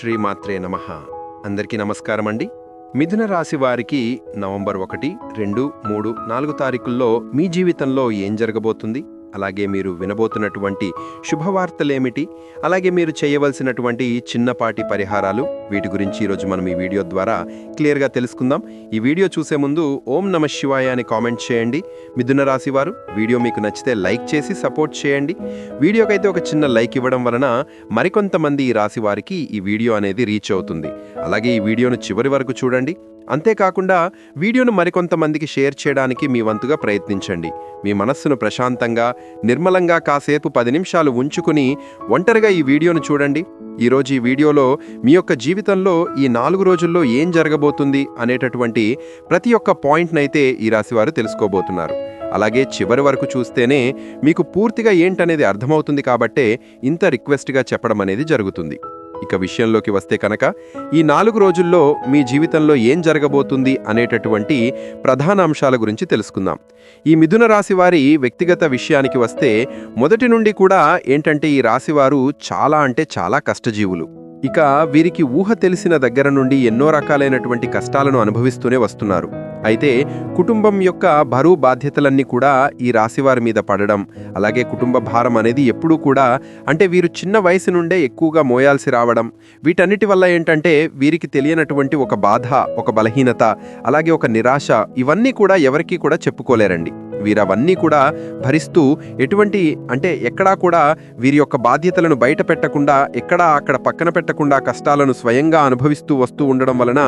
శ్రీమాత్రే నమ. అందరికీ నమస్కారం అండి మిథున రాశి వారికి నవంబర్ ఒకటి రెండు మూడు నాలుగు తారీఖుల్లో మీ జీవితంలో ఏం జరగబోతుంది? అలాగే మీరు వినబోతున్నటువంటి శుభవార్తలేమిటి? అలాగే మీరు చేయవలసినటువంటి చిన్నపాటి పరిహారాలు వీటి గురించి ఈరోజు మనం ఈ వీడియో ద్వారా క్లియర్గా తెలుసుకుందాం. ఈ వీడియో చూసే ముందు ఓం నమ శివాయ అని కామెంట్ చేయండి. మిథున రాశి వారు వీడియో మీకు నచ్చితే లైక్ చేసి సపోర్ట్ చేయండి. వీడియోకైతే ఒక చిన్న లైక్ ఇవ్వడం వలన మరికొంతమంది ఈ రాశి వారికి ఈ వీడియో అనేది రీచ్ అవుతుంది. అలాగే ఈ వీడియోను చివరి వరకు చూడండి. అంతేకాకుండా వీడియోను మరికొంతమందికి షేర్ చేయడానికి మీ వంతుగా ప్రయత్నించండి. మీ మనస్సును ప్రశాంతంగా నిర్మలంగా కాసేపు పది నిమిషాలు ఉంచుకుని ఒంటరిగా ఈ వీడియోను చూడండి. ఈరోజు ఈ వీడియోలో మీ యొక్క జీవితంలో ఈ నాలుగు రోజుల్లో ఏం జరగబోతుంది అనేటటువంటి ప్రతి ఒక్క పాయింట్నైతే ఈ రాశివారు తెలుసుకోబోతున్నారు. అలాగే చివరి వరకు చూస్తేనే మీకు పూర్తిగా ఏంటనేది అర్థమవుతుంది కాబట్టే ఇంత రిక్వెస్ట్గా చెప్పడం అనేది జరుగుతుంది. ఇక విషయంలోకి వస్తే కనుక ఈ నాలుగు రోజుల్లో మీ జీవితంలో ఏం జరగబోతుంది అనేటటువంటి ప్రధాన అంశాల గురించి తెలుసుకుందాం. ఈ మిథున రాశి వారి వ్యక్తిగత విషయానికి వస్తే మొదటి నుండి కూడా ఏంటంటే ఈ రాశివారు చాలా అంటే చాలా కష్టజీవులు. ఇక వీరికి ఊహ తెలిసిన దగ్గర నుండి ఎన్నో రకాలైనటువంటి కష్టాలను అనుభవిస్తూనే వస్తున్నారు. అయితే కుటుంబం యొక్క బరువు బాధ్యతలన్నీ కూడా ఈ రాశివారి మీద పడడం అలాగే కుటుంబ భారం అనేది ఎప్పుడూ కూడా అంటే వీరు చిన్న వయసు నుండే ఎక్కువగా మోయాల్సి రావడం వీటన్నిటి వల్ల ఏంటంటే వీరికి తెలియనటువంటి ఒక బాధ ఒక బలహీనత అలాగే ఒక నిరాశ ఇవన్నీ కూడా ఎవరికీ కూడా చెప్పుకోలేరండి. వీరవన్నీ కూడా భరిస్తూ ఎటువంటి అంటే ఎక్కడా కూడా వీరి యొక్క బాధ్యతలను బయట పెట్టకుండా ఎక్కడా అక్కడ పక్కన పెట్టకుండా కష్టాలను స్వయంగా అనుభవిస్తూ వస్తూ ఉండడం వలన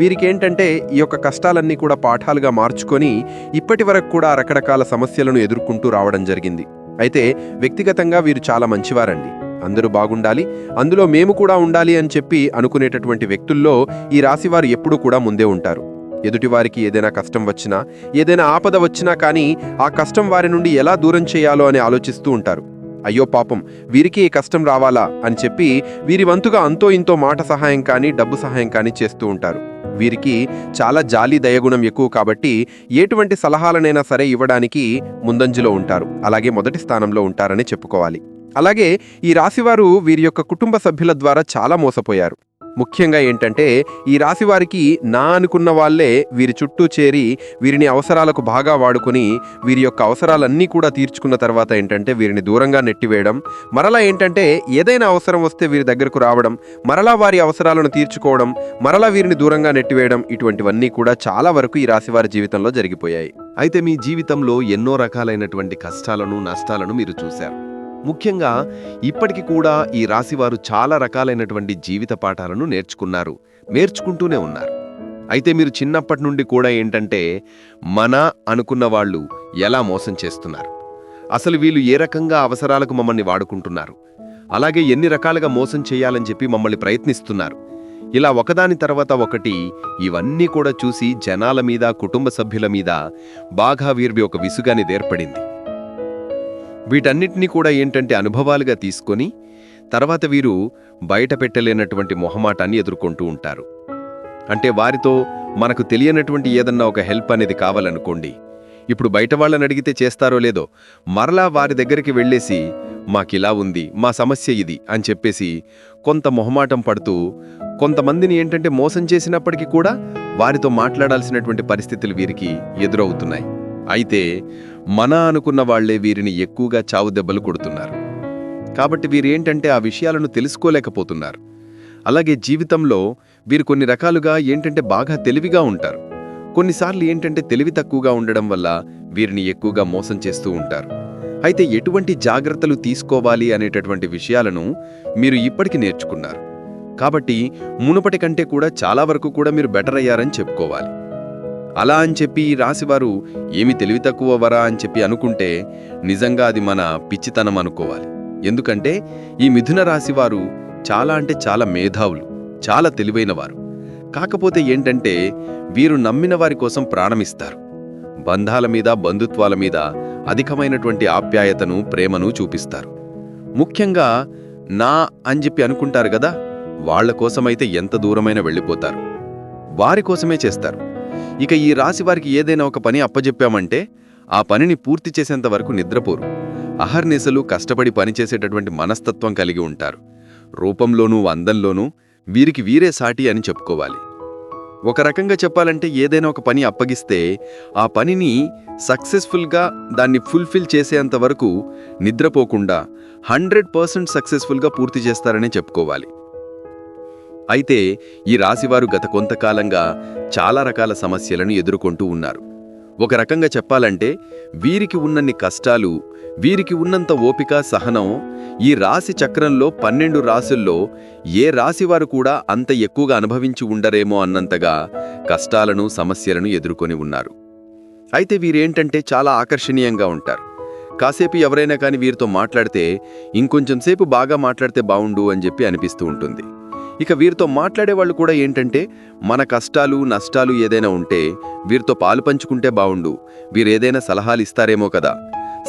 వీరికి ఏంటంటే ఈ యొక్క కష్టాలన్నీ కూడా పాఠాలుగా మార్చుకొని ఇప్పటి వరకు కూడా రకరకాల సమస్యలను ఎదుర్కొంటూ రావడం జరిగింది. అయితే వ్యక్తిగతంగా వీరు చాలా మంచివారండి. అందరూ బాగుండాలి. అందులో మేము కూడా ఉండాలి అని చెప్పి అనుకునేటటువంటి వ్యక్తుల్లో ఈ రాశివారు ఎప్పుడూ కూడా ముందే ఉంటారు. ఎదుటివారికి ఏదైనా కష్టం వచ్చినా ఏదైనా ఆపద వచ్చినా కానీ ఆ కష్టం వారి నుండి ఎలా దూరం చేయాలో అని ఆలోచిస్తూ ఉంటారు. అయ్యో పాపం వీరికి ఈ కష్టం రావాలా అని చెప్పి వీరి వంతుగా అంతో ఇంతో మాట సహాయం కానీ డబ్బు సహాయం కానీ చేస్తూ ఉంటారు. వీరికి చాలా జాలి దయగుణం ఎక్కువ కాబట్టి ఎటువంటి సలహాలనైనా సరే ఇవ్వడానికి ముందంజలో ఉంటారు. అలాగే మొదటి స్థానంలో ఉంటారని చెప్పుకోవాలి. అలాగే ఈ రాశివారు వీరి యొక్క కుటుంబ సభ్యుల ద్వారా చాలా మోసపోయారు. ముఖ్యంగా ఏంటంటే ఈ రాశి వారికి నా అనుకున్న వాళ్ళే వీరి చుట్టూ చేరి వీరిని అవసరాలకు బాగా వాడుకొని వీరి యొక్క అవసరాలన్నీ కూడా తీర్చుకున్న తర్వాత ఏంటంటే వీరిని దూరంగా నెట్టివేయడం. మరలా ఏంటంటే ఏదైనా అవసరం వస్తే వీరి దగ్గరకు రావడం మరలా వారి అవసరాలను తీర్చుకోవడం మరలా వీరిని దూరంగా నెట్టివేయడం ఇటువంటివన్నీ కూడా చాలా వరకు ఈ రాశి వారి జీవితంలో జరిగిపోయాయి. అయితే మీ జీవితంలో ఎన్నో రకాలైనటువంటి కష్టాలను నష్టాలను మీరు చూశారు. ముఖ్యంగా ఇప్పటికి కూడా ఈ రాశివారు చాలా రకాలైనటువంటి జీవిత పాఠాలను నేర్చుకున్నారు నేర్చుకుంటూనే ఉన్నారు. అయితే మీరు చిన్నప్పటి నుండి కూడా ఏంటంటే మన అనుకున్న వాళ్ళు ఎలా మోసం చేస్తున్నారు? అసలు వీళ్ళు ఏ రకంగా అవసరాలకు మమ్మల్ని వాడుకుంటున్నారు? అలాగే ఎన్ని రకాలుగా మోసం చేయాలని చెప్పి మమ్మల్ని ప్రయత్నిస్తున్నారు? ఇలా ఒకదాని తర్వాత ఒకటి ఇవన్నీ కూడా చూసి జనాల మీద కుటుంబ సభ్యుల మీద బాగా వీర్వి ఒక విసుగాని ఏర్పడింది. వీటన్నిటినీ కూడా ఏంటంటే అనుభవాలుగా తీసుకొని తర్వాత వీరు బయట పెట్టలేనటువంటి మొహమాటాన్ని ఎదుర్కొంటూ ఉంటారు. అంటే వారితో మనకు తెలియనటువంటి ఏదన్నా ఒక హెల్ప్ అనేది కావాలనుకోండి ఇప్పుడు బయట వాళ్ళని అడిగితే చేస్తారో లేదో మరలా వారి దగ్గరికి వెళ్ళేసి మాకిలా ఉంది మా సమస్య ఇది అని చెప్పేసి కొంత మొహమాటం పడుతూ కొంతమందిని ఏంటంటే మోసం చేసినప్పటికీ కూడా వారితో మాట్లాడాల్సినటువంటి పరిస్థితులు వీరికి ఎదురవుతున్నాయి. అయితే మన అనుకున్న వాళ్ళే వీరిని ఎక్కువగా చావు దెబ్బలు కొడుతున్నారు. కాబట్టి వీరేంటంటే ఆ విషయాలను తెలుసుకోలేకపోతున్నారు. అలాగే జీవితంలో వీరు కొన్ని రకాలుగా ఏంటంటే బాగా తెలివిగా ఉంటారు. కొన్నిసార్లు ఏంటంటే తెలివి తక్కువగా ఉండడం వల్ల వీరిని ఎక్కువగా మోసం చేస్తూ ఉంటారు. అయితే ఎటువంటి జాగ్రత్తలు తీసుకోవాలి అనేటటువంటి విషయాలను మీరు ఇప్పటికి నేర్చుకున్నారు. కాబట్టి మునుపటి కంటే కూడా చాలా వరకు కూడా మీరు బెటర్ అయ్యారని చెప్పుకోవాలి. అలా అని చెప్పి ఈ రాశివారు ఏమి తెలివి తక్కువ వరా అని చెప్పి అనుకుంటే నిజంగా అది మన పిచ్చితనం అనుకోవాలి. ఎందుకంటే ఈ మిథున రాశివారు చాలా అంటే చాలా మేధావులు చాలా తెలివైనవారు కాకపోతే ఏంటంటే వీరు నమ్మిన వారి కోసం ప్రాణమిస్తారు. బంధాల మీద బంధుత్వాల మీద అధికమైనటువంటి ఆప్యాయతను ప్రేమను చూపిస్తారు. ముఖ్యంగా నా అని చెప్పి అనుకుంటారు కదా వాళ్ళ కోసమైతే ఎంత దూరమైనా వెళ్ళిపోతారు. వారి కోసమే చేస్తారు. ఇక ఈ రాశి వారికి ఏదైనా ఒక పని అప్పజెప్పామంటే ఆ పనిని పూర్తి చేసేంత వరకు నిద్రపోరు. అహర్నిశలు కష్టపడి పనిచేసేటటువంటి మనస్తత్వం కలిగి ఉంటారు. రూపంలోనూ అందంలోనూ వీరికి వీరే సాటి అని చెప్పుకోవాలి. ఒక రకంగా చెప్పాలంటే ఏదైనా ఒక పని అప్పగిస్తే ఆ పనిని సక్సెస్ఫుల్గా దాన్ని ఫుల్ఫిల్ చేసేంత వరకు నిద్రపోకుండా హండ్రెడ్ పర్సెంట్ సక్సెస్ఫుల్గా పూర్తి చేస్తారనే చెప్పుకోవాలి. అయితే ఈ రాశివారు గత కొంతకాలంగా చాలా రకాల సమస్యలను ఎదుర్కొంటూ ఉన్నారు. ఒక రకంగా చెప్పాలంటే వీరికి ఉన్నన్ని కష్టాలు వీరికి ఉన్నంత ఓపిక సహనం ఈ రాశి చక్రంలో పన్నెండు రాసుల్లో ఏ రాశివారు కూడా అంత ఎక్కువగా అనుభవించి ఉండరేమో అన్నంతగా కష్టాలను సమస్యలను ఎదుర్కొని ఉన్నారు. అయితే వీరేంటంటే చాలా ఆకర్షణీయంగా ఉంటారు. కాసేపు ఎవరైనా కానీ వీరితో మాట్లాడితే ఇంకొంచెం సేపు బాగా మాట్లాడితే బావుండు అని చెప్పి అనిపిస్తూ ఉంటుంది. ఇక వీరితో మాట్లాడే వాళ్ళు కూడా ఏంటంటే మన కష్టాలు నష్టాలు ఏదైనా ఉంటే వీరితో పాలు పంచుకుంటే బావుండు. వీరేదైనా సలహాలు ఇస్తారేమో కదా.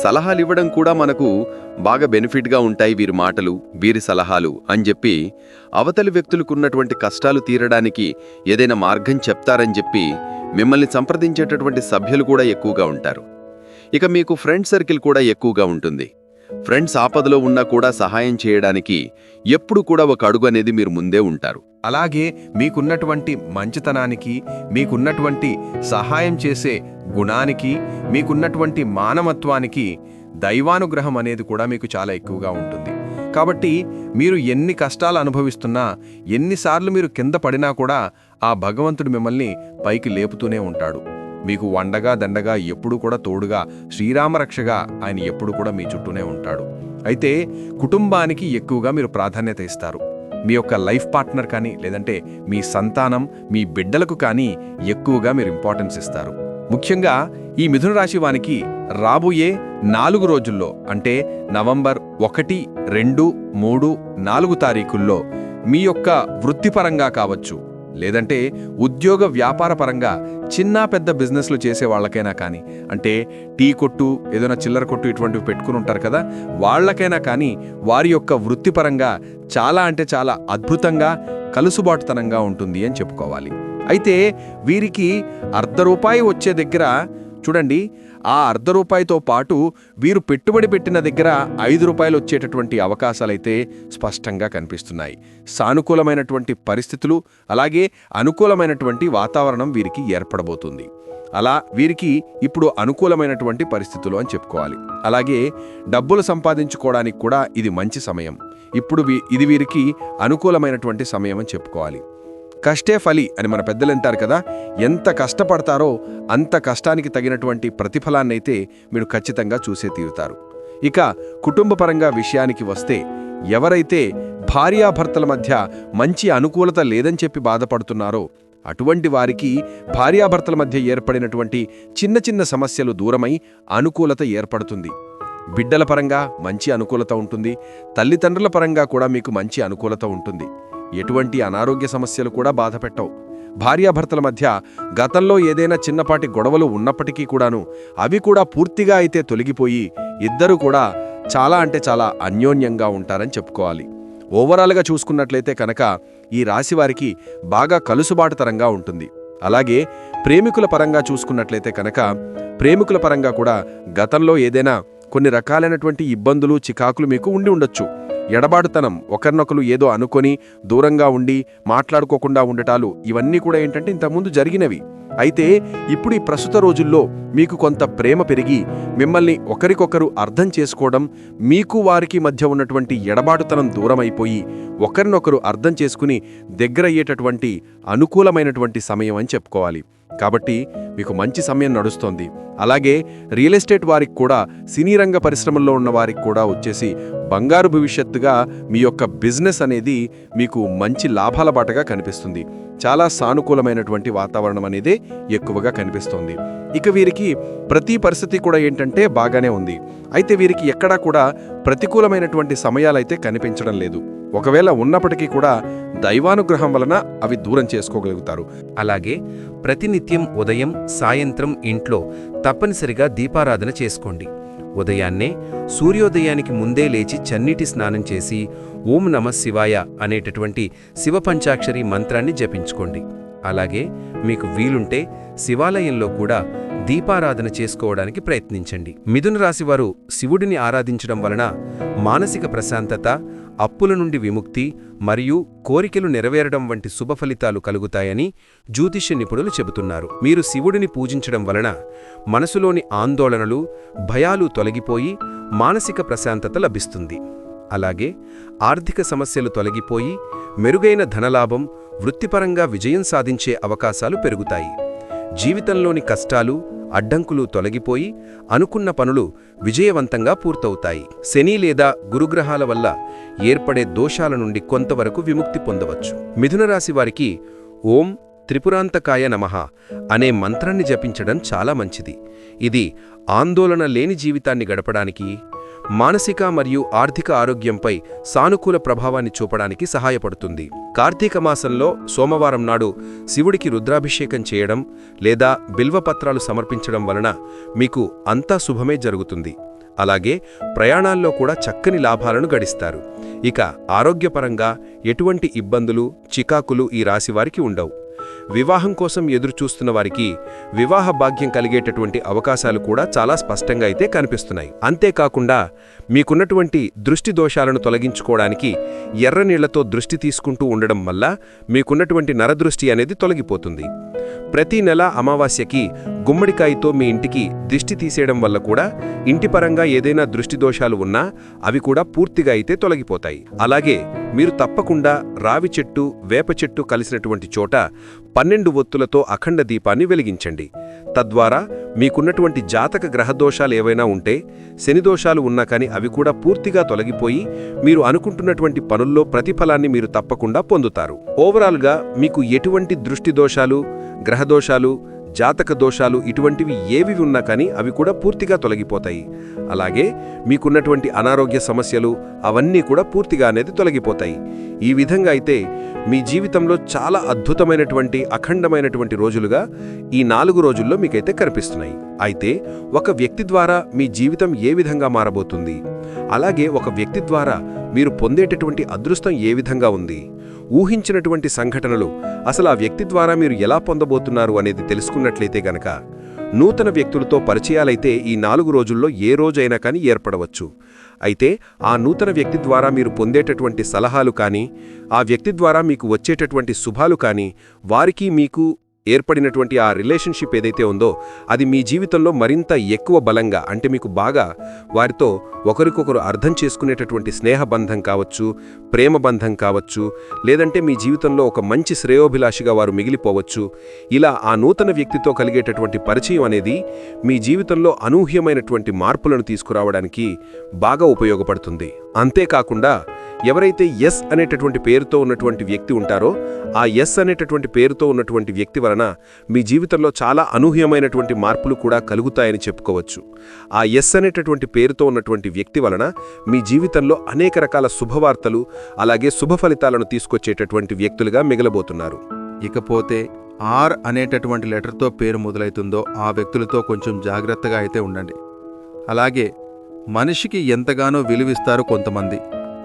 సలహాలు ఇవ్వడం కూడా మనకు బాగా బెనిఫిట్గా ఉంటాయి వీరి మాటలు వీరి సలహాలు అని చెప్పి అవతలి వ్యక్తులకు ఉన్నటువంటి కష్టాలు తీరడానికి ఏదైనా మార్గం చెప్తారని చెప్పి మిమ్మల్ని సంప్రదించేటటువంటి సభ్యులు కూడా ఎక్కువగా ఉంటారు. ఇక మీకు ఫ్రెండ్ సర్కిల్ కూడా ఎక్కువగా ఉంటుంది. ఫ్రెండ్స్ ఆపదలో ఉన్నా కూడా సహాయం చేయడానికి ఎప్పుడు కూడా ఒక అడుగు అనేది మీరు ముందే ఉంటారు. అలాగే మీకున్నటువంటి మంచితనానికి మీకున్నటువంటి సహాయం చేసే గుణానికి మీకున్నటువంటి మానవత్వానికి దైవానుగ్రహం అనేది కూడా మీకు చాలా ఎక్కువగా ఉంటుంది. కాబట్టి మీరు ఎన్ని కష్టాలు అనుభవిస్తున్నా ఎన్నిసార్లు మీరు కింద పడినా కూడా ఆ భగవంతుడు మిమ్మల్ని పైకి లేపుతూనే ఉంటాడు. మీకు వండగా దండగా ఎప్పుడు కూడా తోడుగా శ్రీరామరక్షగా ఆయన ఎప్పుడు కూడా మీ చుట్టూనే ఉంటాడు. అయితే కుటుంబానికి ఎక్కువగా మీరు ప్రాధాన్యత ఇస్తారు. మీ యొక్క లైఫ్ పార్ట్నర్ కానీ లేదంటే మీ సంతానం మీ బిడ్డలకు కానీ ఎక్కువగా మీరు ఇంపార్టెన్స్ ఇస్తారు. ముఖ్యంగా ఈ మిథున రాశి వానికి రాబోయే నాలుగు రోజుల్లో అంటే నవంబర్ ఒకటి రెండు మూడు నాలుగు తారీఖుల్లో మీ యొక్క వృత్తిపరంగా కావచ్చు లేదంటే ఉద్యోగ వ్యాపార పరంగా చిన్న పెద్ద బిజినెస్లు చేసే వాళ్ళకైనా కానీ అంటే టీ కొట్టు ఏదైనా చిల్లర కొట్టు ఇటువంటివి పెట్టుకుని ఉంటారు కదా వాళ్ళకైనా కానీ వారి యొక్క వృత్తిపరంగా చాలా అంటే చాలా అద్భుతంగా కలుసుబాటుతనంగా ఉంటుంది అని చెప్పుకోవాలి. అయితే వీరికి అర్ధ రూపాయి వచ్చే దగ్గర చూడండి ఆ అర్ధ రూపాయితో పాటు వీరు పెట్టుబడి పెట్టిన దగ్గర ఐదు రూపాయలు వచ్చేటటువంటి అవకాశాలైతే స్పష్టంగా కనిపిస్తున్నాయి. సానుకూలమైనటువంటి పరిస్థితులు అలాగే అనుకూలమైనటువంటి వాతావరణం వీరికి ఏర్పడబోతుంది. అలా వీరికి ఇప్పుడు అనుకూలమైనటువంటి పరిస్థితులు అని చెప్పుకోవాలి. అలాగే డబ్బులు సంపాదించుకోవడానికి కూడా ఇది మంచి సమయం. ఇప్పుడు వీ- ఇది వీరికి అనుకూలమైనటువంటి సమయం అని చెప్పుకోవాలి. కష్టే ఫలి అని మన పెద్దలు అంటారు కదా ఎంత కష్టపడతారో అంత కష్టానికి తగినటువంటి ప్రతిఫలాన్నైతే మీరు ఖచ్చితంగా చూసే తీరుతారు. ఇక కుటుంబపరంగా విషయానికి వస్తే ఎవరైతే భార్యాభర్తల మధ్య మంచి అనుకూలత లేదని చెప్పి బాధపడుతున్నారో అటువంటి వారికి భార్యాభర్తల మధ్య ఏర్పడినటువంటి చిన్న చిన్న సమస్యలు దూరమై అనుకూలత ఏర్పడుతుంది. బిడ్డల పరంగా మంచి అనుకూలత ఉంటుంది తల్లిదండ్రుల పరంగా కూడా మీకు మంచి అనుకూలత ఉంటుంది. ఎటువంటి అనారోగ్య సమస్యలు కూడా బాధపెట్టవు. భార్యాభర్తల మధ్య గతంలో ఏదైనా చిన్నపాటి గొడవలు ఉన్నప్పటికీ కూడాను అవి కూడా పూర్తిగా అయితే తొలగిపోయి ఇద్దరూ కూడా చాలా అంటే చాలా అన్యోన్యంగా ఉంటారని చెప్పుకోవాలి. ఓవరాల్గా చూసుకున్నట్లయితే కనుక ఈ రాశి వారికి బాగా కలుసుబాటుతరంగా ఉంటుంది. అలాగే ప్రేమికుల పరంగా చూసుకున్నట్లయితే కనుక ప్రేమికుల పరంగా కూడా గతంలో ఏదైనా కొన్ని రకాలైనటువంటి ఇబ్బందులు చికాకులు మీకు ఉండి ఉండొచ్చు. ఎడబాటుతనం ఒకరినొకరు ఏదో అనుకొని దూరంగా ఉండి మాట్లాడుకోకుండా ఉండటాలు ఇవన్నీ కూడా ఏంటంటే ఇంతకుముందు జరిగినవి. అయితే ఇప్పుడు ఈ ప్రస్తుత రోజుల్లో మీకు కొంత ప్రేమ పెరిగి మిమ్మల్ని ఒకరికొకరు అర్థం చేసుకోవడం మీకు వారికి మధ్య ఉన్నటువంటి ఎడబాటుతనం దూరమైపోయి ఒకరినొకరు అర్థం చేసుకుని దగ్గరయ్యేటటువంటి అనుకూలమైనటువంటి సమయం అని చెప్పుకోవాలి. కాబట్టి మీకు మంచి సమయం నడుస్తోంది. అలాగే రియల్ ఎస్టేట్ వారికి కూడా సినీ రంగ పరిశ్రమల్లో ఉన్న వారికి కూడా వచ్చేసి బంగారు భవిష్యత్తుగా మీ యొక్క బిజినెస్ అనేది మీకు మంచి లాభాల బాటగా కనిపిస్తుంది. చాలా సానుకూలమైనటువంటి వాతావరణం అనేది ఎక్కువగా కనిపిస్తోంది. ఇక వీరికి ప్రతి పరిస్థితి కూడా ఏంటంటే బాగానే ఉంది. అయితే వీరికి ఎక్కడా కూడా ప్రతికూలమైనటువంటి సమయాలైతే కనిపించడం లేదు. ఒకవేళ ఉన్నప్పటికీ కూడా దైవానుగ్రహం వలన అవి దూరం చేసుకోగలుగుతారు. అలాగే ప్రతినిత్యం ఉదయం సాయంత్రం ఇంట్లో తప్పనిసరిగా దీపారాధన చేసుకోండి. ఉదయాన్నే సూర్యోదయానికి ముందే లేచి చన్నీటి స్నానం చేసి ఓం నమ శివాయ అనేటటువంటి శివపంచాక్షరి మంత్రాన్ని జపించుకోండి. అలాగే మీకు వీలుంటే శివాలయంలో కూడా దీపారాధన చేసుకోవడానికి ప్రయత్నించండి. మిథున రాశివారు శివుడిని ఆరాధించడం వలన మానసిక ప్రశాంతత అప్పుల నుండి విముక్తి మరియు కోరికలు నెరవేరడం వంటి శుభ ఫలితాలు కలుగుతాయని జ్యోతిష్య నిపుణులు చెబుతున్నారు. మీరు శివుడిని పూజించడం వలన మనసులోని ఆందోళనలు భయాలు తొలగిపోయి మానసిక ప్రశాంతత లభిస్తుంది. అలాగే ఆర్థిక సమస్యలు తొలగిపోయి మెరుగైన ధనలాభం వృత్తిపరంగా విజయం సాధించే అవకాశాలు పెరుగుతాయి. జీవితంలోని కష్టాలు అడ్డంకులు తొలగిపోయి అనుకున్న పనులు విజయవంతంగా పూర్తవుతాయి. శని లేదా గురుగ్రహాల వల్ల ఏర్పడే దోషాల నుండి కొంతవరకు విముక్తి పొందవచ్చు. మిథునరాశి వారికి ఓం త్రిపురాంతకాయ నమః అనే మంత్రాన్ని జపించడం చాలా మంచిది. ఇది ఆందోళన లేని జీవితాన్ని గడపడానికి మానసిక మరియు ఆర్థిక ఆరోగ్యంపై సానుకూల ప్రభావాన్ని చూపడానికి సహాయపడుతుంది. కార్తీక మాసంలో సోమవారం నాడు శివుడికి రుద్రాభిషేకం చేయడం లేదా బిల్వపత్రాలు సమర్పించడం వలన మీకు అంతా శుభమే జరుగుతుంది. అలాగే ప్రయాణాల్లో కూడా చక్కని లాభాలను గడిస్తారు. ఇక ఆరోగ్యపరంగా ఎటువంటి ఇబ్బందులు చికాకులు ఈ రాశివారికి ఉండవు. వివాహం కోసం ఎదురుచూస్తున్న వారికి వివాహ భాగ్యం కలిగేటటువంటి అవకాశాలు కూడా చాలా స్పష్టంగా అయితే కనిపిస్తున్నాయి. అంతేకాకుండా మీకున్నటువంటి దృష్టి దోషాలను తొలగించుకోవడానికి ఎర్రనీళ్ళతో దృష్టి తీసుకుంటూ ఉండడం వల్ల మీకున్నటువంటి నరదృష్టి అనేది తొలగిపోతుంది. ప్రతి నెల అమావాస్యకి గుమ్మడికాయతో మీ ఇంటికి దిష్టి తీసేయడం వల్ల కూడా ఇంటి పరంగా ఏదైనా దృష్టి దోషాలు ఉన్నా అవి కూడా పూర్తిగా అయితే తొలగిపోతాయి. అలాగే మీరు తప్పకుండా రావి చెట్టు వేప చెట్టు కలిసినటువంటి చోట పన్నెండు ఒత్తులతో అఖండ దీపాన్ని వెలిగించండి. తద్వారా మీకున్నటువంటి జాతక గ్రహదోషాలు ఏవైనా ఉంటే శనిదోషాలు ఉన్నా కానీ అవి కూడా పూర్తిగా తొలగిపోయి మీరు అనుకుంటున్నటువంటి పనుల్లో ప్రతిఫలాన్ని మీరు తప్పకుండా పొందుతారు. ఓవరాల్గా మీకు ఎటువంటి దృష్టి దోషాలు గ్రహదోషాలు జాతక దోషాలు ఇటువంటివి ఏవి ఉన్నా కానీ అవి కూడా పూర్తిగా తొలగిపోతాయి. అలాగే మీకున్నటువంటి అనారోగ్య సమస్యలు అవన్నీ కూడా పూర్తిగా అనేది తొలగిపోతాయి. ఈ విధంగా అయితే మీ జీవితంలో చాలా అద్భుతమైనటువంటి అఖండమైనటువంటి రోజులుగా ఈ నాలుగు రోజుల్లో మీకైతే కనిపిస్తున్నాయి. అయితే ఒక వ్యక్తి ద్వారా మీ జీవితం ఏ విధంగా మారబోతుంది? అలాగే ఒక వ్యక్తి ద్వారా మీరు పొందేటటువంటి అదృష్టం ఏ విధంగా ఉంది? ఊహించినటువంటి సంఘటనలు అసలు ఆ వ్యక్తి ద్వారా మీరు ఎలా పొందబోతున్నారు అనేది తెలుసుకున్నట్లయితే గనక నూతన వ్యక్తులతో పరిచయాలైతే ఈ నాలుగు రోజుల్లో ఏ రోజైనా కానీ ఏర్పడవచ్చు. అయితే ఆ నూతన వ్యక్తి ద్వారా మీరు పొందేటటువంటి సలహాలు కానీ ఆ వ్యక్తి ద్వారా మీకు వచ్చేటటువంటి శుభాలు కానీ వారికి మీకు ఏర్పడినటువంటి ఆ రిలేషన్షిప్ ఏదైతే ఉందో అది మీ జీవితంలో మరింత ఎక్కువ బలంగా అంటే మీకు బాగా వారితో ఒకరికొకరు అర్థం చేసుకునేటటువంటి స్నేహబంధం కావచ్చు ప్రేమ బంధం కావచ్చు లేదంటే మీ జీవితంలో ఒక మంచి శ్రేయోభిలాషిగా వారు మిగిలిపోవచ్చు. ఇలా ఆ నూతన వ్యక్తితో కలిగేటటువంటి పరిచయం అనేది మీ జీవితంలో అనూహ్యమైనటువంటి మార్పులను తీసుకురావడానికి బాగా ఉపయోగపడుతుంది. అంతేకాకుండా ఎవరైతే ఎస్ అనేటటువంటి పేరుతో ఉన్నటువంటి వ్యక్తి ఉంటారో ఆ ఎస్ అనేటటువంటి పేరుతో ఉన్నటువంటి వ్యక్తి వలన మీ జీవితంలో చాలా అనూహ్యమైనటువంటి మార్పులు కూడా కలుగుతాయని చెప్పుకోవచ్చు. ఆ ఎస్ అనేటటువంటి పేరుతో ఉన్నటువంటి వ్యక్తి వలన మీ జీవితంలో అనేక రకాల శుభవార్తలు అలాగే శుభ ఫలితాలను తీసుకొచ్చేటటువంటి వ్యక్తులుగా మిగలబోతున్నారు. ఇకపోతే ఆర్ అనేటటువంటి లెటర్తో పేరు మొదలవుతుందో ఆ వ్యక్తులతో కొంచెం జాగ్రత్తగా అయితే ఉండండి. అలాగే మనిషికి ఎంతగానో విలువిస్తారు కొంతమంది.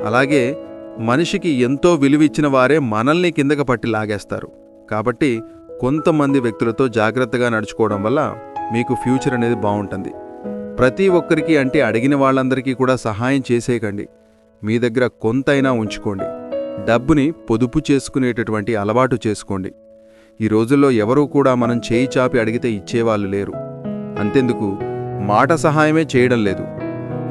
అలాగే మనిషికి ఎంతో విలువిచ్చిన వారే మనల్ని కిందక పట్టి లాగేస్తారు. కాబట్టి కొంతమంది వ్యక్తులతో జాగ్రత్తగా నడుచుకోవడం వల్ల మీకు ఫ్యూచర్ అనేది బాగుంటుంది. ప్రతి ఒక్కరికి అంటే అడిగిన వాళ్ళందరికీ కూడా సహాయం చేసేయకండి. మీ దగ్గర కొంతైనా ఉంచుకోండి. డబ్బుని పొదుపు చేసుకునేటటువంటి అలవాటు చేసుకోండి. ఈ రోజుల్లో ఎవరూ కూడా మనం చేయి చాపి అడిగితే ఇచ్చేవాళ్ళు లేరు. అంతెందుకు? మాట సహాయమే చేయడం లేదు.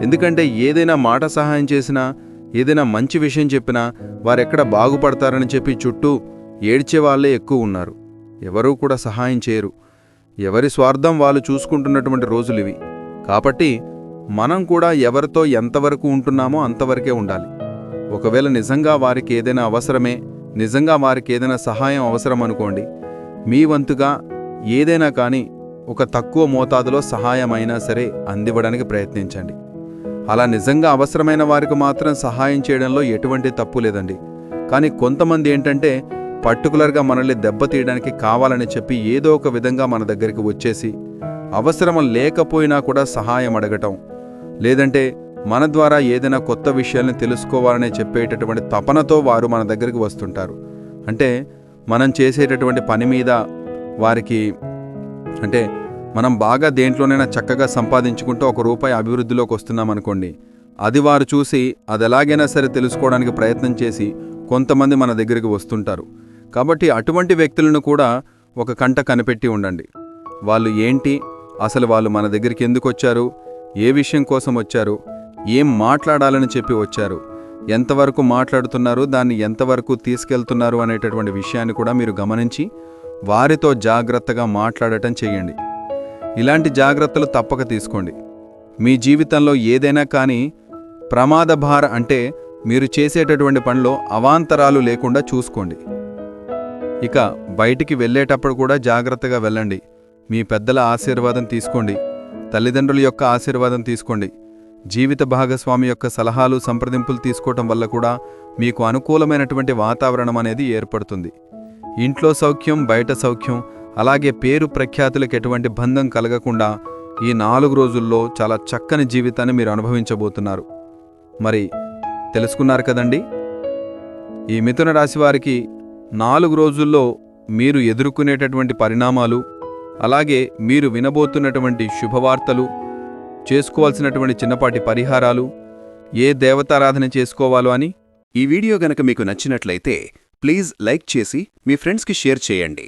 ఎందుకంటే ఏదైనా మాట సహాయం చేసినా ఏదైనా మంచి విషయం చెప్పినా వారెక్కడ బాగుపడతారని చెప్పి చుట్టూ ఏడ్చేవాళ్ళే ఎక్కువ ఉన్నారు. ఎవరూ కూడా సహాయం చేయరు. ఎవరి స్వార్థం వాళ్ళు చూసుకుంటున్నటువంటి రోజులివి కాబట్టి మనం కూడా ఎవరితో ఎంతవరకు ఉంటున్నామో అంతవరకే ఉండాలి. ఒకవేళ నిజంగా వారికి ఏదైనా అవసరమే నిజంగా వారికి ఏదైనా సహాయం అవసరం అనుకోండి మీ వంతుగా ఏదైనా కానీ ఒక తక్కువ మోతాదులో సహాయమైనా సరే అందివ్వడానికి ప్రయత్నించండి. అలా నిజంగా అవసరమైన వారికి మాత్రం సహాయం చేయడంలో ఎటువంటి తప్పు లేదండి. కానీ కొంతమంది ఏంటంటే పర్టికులర్గా మనల్ని దెబ్బతీయడానికి కావాలని చెప్పి ఏదో ఒక విధంగా మన దగ్గరికి వచ్చేసి అవసరం లేకపోయినా కూడా సహాయం అడగటం. లేదంటే మన ద్వారా ఏదైనా కొత్త విషయాల్ని తెలుసుకోవాలని చెప్పేటటువంటి తపనతో వారు మన దగ్గరికి వస్తుంటారు. అంటే మనం చేసేటటువంటి పని మీద వారికి అంటే మనం బాగా దేంట్లోనైనా చక్కగా సంపాదించుకుంటూ ఒక రూపాయి అభివృద్ధిలోకి వస్తున్నాం అనుకోండి. అది వారు చూసి అది ఎలాగైనా సరే తెలుసుకోవడానికి ప్రయత్నం చేసి కొంతమంది మన దగ్గరికి వస్తుంటారు. కాబట్టి అటువంటి వ్యక్తులను కూడా ఒక కంట కనిపెట్టి ఉండండి. వాళ్ళు ఏంటి? అసలు వాళ్ళు మన దగ్గరికి ఎందుకు వచ్చారు? ఏ విషయం కోసం వచ్చారు? ఏం మాట్లాడాలని చెప్పి వచ్చారు? ఎంతవరకు మాట్లాడుతున్నారు? దాన్ని ఎంతవరకు తీసుకెళ్తున్నారు అనేటటువంటి విషయాన్ని కూడా మీరు గమనించి వారితో జాగ్రత్తగా మాట్లాడటం చేయండి. ఇలాంటి జాగ్రత్తలు తప్పక తీసుకోండి. మీ జీవితంలో ఏదైనా కానీ ప్రమాదభార అంటే మీరు చేసేటటువంటి పనిలో అవాంతరాలు లేకుండా చూసుకోండి. ఇక బయటికి వెళ్ళేటప్పుడు కూడా జాగ్రత్తగా వెళ్ళండి. మీ పెద్దల ఆశీర్వాదం తీసుకోండి. తల్లిదండ్రుల యొక్క ఆశీర్వాదం తీసుకోండి. జీవిత భాగస్వామి యొక్క సలహాలు సంప్రదింపులు తీసుకోవటం వల్ల కూడా మీకు అనుకూలమైనటువంటి వాతావరణం అనేది ఏర్పడుతుంది. ఇంట్లో సౌఖ్యం బయట సౌఖ్యం అలాగే పేరు ప్రఖ్యాతులకు ఎటువంటి బంధం కలగకుండా ఈ నాలుగు రోజుల్లో చాలా చక్కని జీవితాన్ని మీరు అనుభవించబోతున్నారు. మరి తెలుసుకున్నారు కదండి? ఈ మిథున రాశి వారికి నాలుగు రోజుల్లో మీరు ఎదుర్కొనేటటువంటి పరిణామాలు అలాగే మీరు వినబోతున్నటువంటి శుభవార్తలు చేసుకోవాల్సినటువంటి చిన్నపాటి పరిహారాలు ఏ దేవతారాధన చేసుకోవాలో అని ఈ వీడియో గనక మీకు నచ్చినట్లయితే ప్లీజ్ లైక్ చేసి మీ ఫ్రెండ్స్కి షేర్ చేయండి.